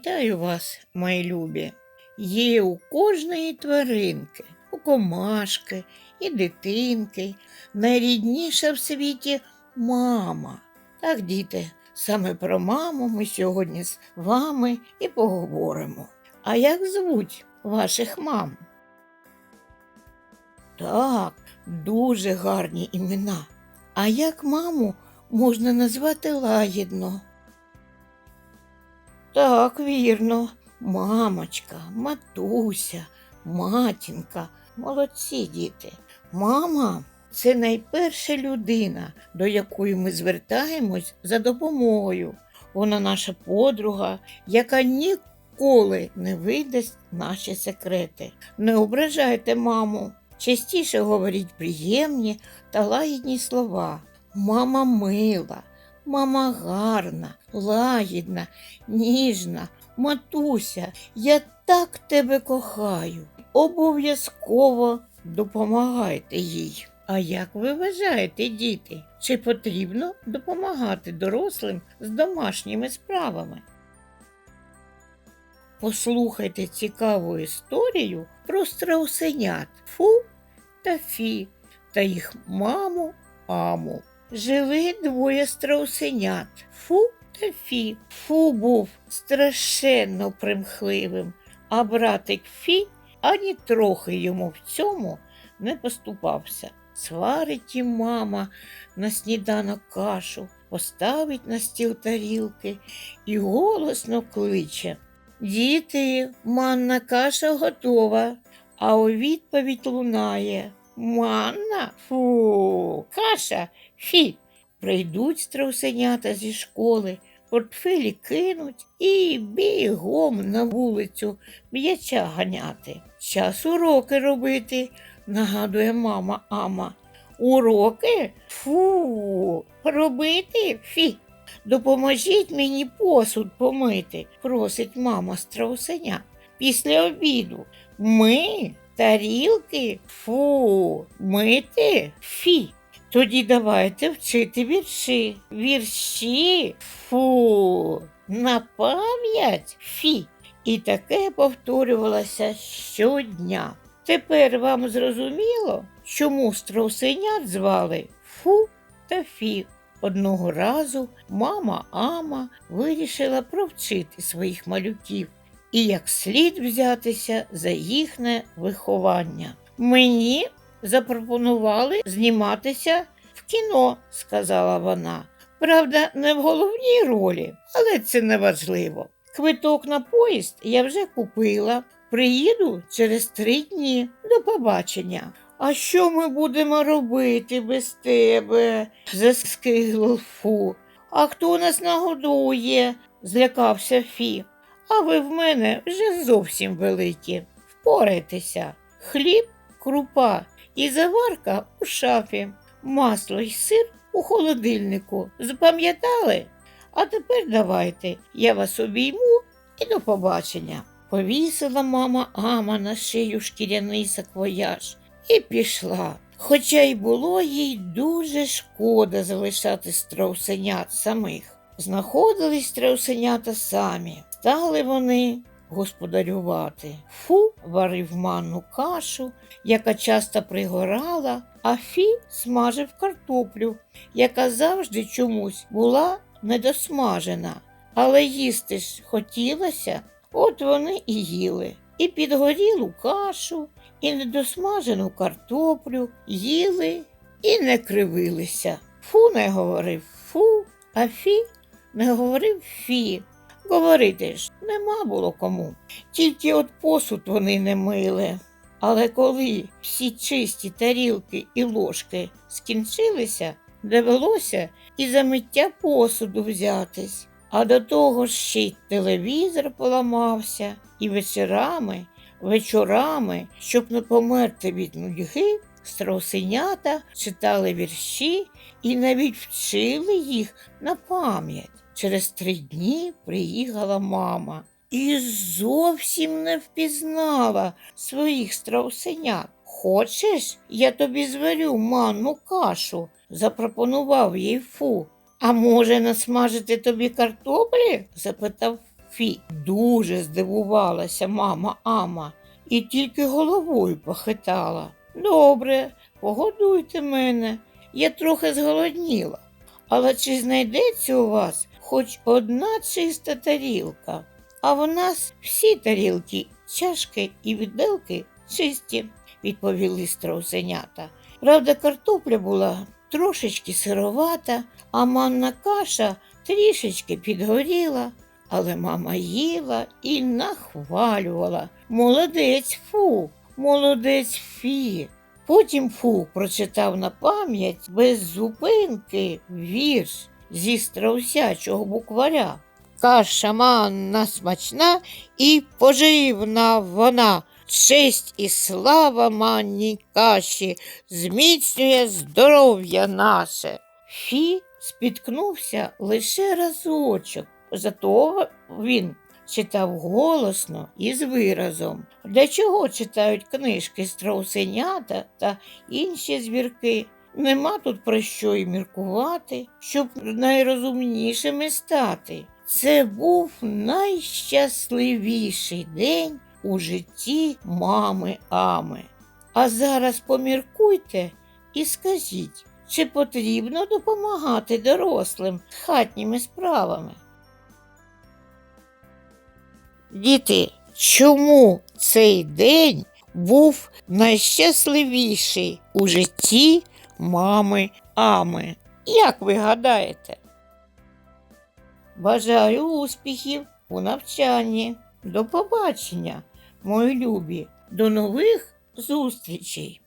Вітаю вас, мої любі. Є у кожної тваринки, у комашки і дитинки. Найрідніша в світі мама. Так, діти, саме про маму ми сьогодні з вами і поговоримо. А як звуть ваших мам? Так, дуже гарні імена. А як маму можна назвати лагідно? Так, вірно. Мамочка, матуся, матінка, молодці діти. Мама це найперша людина, до якої ми звертаємось за допомогою. Вона наша подруга, яка ніколи не видасть наші секрети. Не ображайте маму. Частіше говоріть приємні та лагідні слова. Мама мила, мама гарна, лагідна, ніжна, матуся, я так тебе кохаю. Обов'язково допомагайте їй. А як ви вважаєте, діти, чи потрібно допомагати дорослим з домашніми справами? Послухайте цікаву історію про страусенят Фу та Фі та їх маму Аму. Жили двоє страусенят Фу та Фі. Фу був страшенно примхливим, а братик Фі ані трохи йому в цьому не поступався. Сварить їм мама на сніданок кашу, поставить на стіл тарілки і голосно кличе. Діти, манна каша готова, а у відповідь лунає. Манна? Фу, каша, фі. Прийдуть страусенята зі школи, портфелі кинуть і бігом на вулицю м'яча ганяти. Час уроки робити, нагадує мама Ама. Уроки? Фу, робити? Фі. Допоможіть мені посуд помити, просить мама страусеня. Після обіду. Ми тарілки? Фу, мити? Фі. Тоді давайте вчити вірші. Вірші? Фу, на пам'ять? Фі. І таке повторювалося щодня. Тепер вам зрозуміло, чому страусенят звали Фу та Фі. Одного разу мама Ама вирішила провчити своїх малюків і як слід взятися за їхнє виховання. Мені запропонували зніматися в кіно, сказала вона. Правда, не в головній ролі, але це не важливо. Квиток на поїзд я вже купила. Приїду через три дні. До побачення. А що ми будемо робити без тебе? заскиглив Фу. А хто нас нагодує? злякався Фі. А ви в мене вже зовсім великі. Впорайтеся. Хліб, крупа і заварка у шафі, масло й сир у холодильнику. Запам'ятали? А тепер давайте, я вас обійму і до побачення. Повісила мама Ама на шию шкіряний саквояж і пішла. Хоча й було їй дуже шкода залишати страусенят самих. Знаходились страусенята самі, стали вони господарювати. Фу варив манну кашу, яка часто пригорала, а Фі смажив картоплю, яка завжди чомусь була недосмажена. Але їсти ж хотілося, от вони і їли. І підгорілу кашу, і недосмажену картоплю їли і не кривилися. Фу не говорив фу, а фі не говорив фі. Говорити ж нема було кому. Тільки от посуд вони не мили. Але коли всі чисті тарілки і ложки скінчилися, довелося і за миття посуду взятись. А до того ж ще й телевізор поламався, і вечорами, вечорами, щоб не померти від нудьги, страусенята читали вірші і навіть вчили їх на пам'ять. Через три дні приїхала мама і зовсім не впізнала своїх страусенят. Хочеш, я тобі зварю манну кашу, запропонував їй фу. А може, насмажити тобі картоплі? запитав Фі. Дуже здивувалася мама Ама і тільки головою похитала. Добре, погодуйте мене, я трохи зголодніла. Але чи знайдеться у вас хоч одна чиста тарілка? А в нас всі тарілки, чашки і віделки чисті, відповіли страусенята. Правда, картопля була трошечки сировата, а манна каша трішечки підгоріла. Але мама їла і нахвалювала. Молодець фу, молодець фі. Потім Фу прочитав на пам'ять без зупинки вірш зі страусячого букваря. Каша манна смачна і поживна вона. Честь і слава манній каші зміцнює здоров'я наше. Фі спіткнувся лише разочок, зато він читав голосно і з виразом. Для чого читають книжки страусенята та інші звірки? Нема тут про що й міркувати, щоб найрозумнішими стати. Це був найщасливіший день у житті мами Ами. А зараз поміркуйте і скажіть, чи потрібно допомагати дорослим хатніми справами? Діти, чому цей день був найщасливіший у житті мами Ами? Як ви гадаєте? Бажаю успіхів у навчанні. До побачення, мої любі, до нових зустрічей!